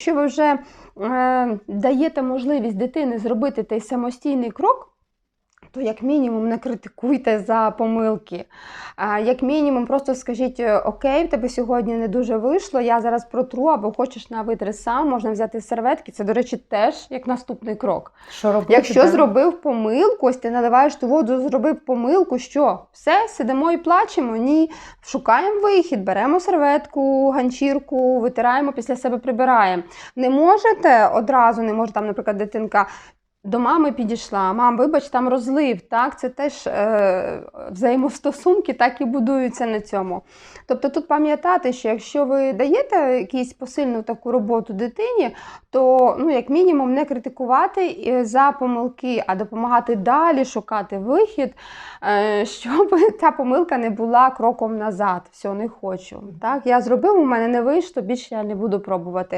Якщо ви вже е, даєте можливість дитини зробити той самостійний крок, то як мінімум не критикуйте за помилки. А, як мінімум, просто скажіть: е, Окей, в тебе сьогодні не дуже вийшло, я зараз протру, або хочеш на витри сам, можна взяти серветки. Це, до речі, теж як наступний крок. Що робити? Якщо зробив помилку, ось ти наливаєш ту воду, зробив помилку, що? Все, сидимо і плачемо? Ні. Шукаємо вихід, беремо серветку, ганчірку, витираємо, після себе прибираємо. Не можете одразу, не може там, наприклад, дитинка. До мами підійшла, мам, вибач, там розлив. Так, це теж е, взаємостосунки так і будуються на цьому. Тобто тут пам'ятати, що якщо ви даєте якусь посильну таку роботу дитині, то ну, як мінімум не критикувати е, за помилки, а допомагати далі шукати вихід, е, щоб ця помилка не була кроком назад. Все, не хочу. Так, я зробив, у мене не вийшло, більше я не буду пробувати.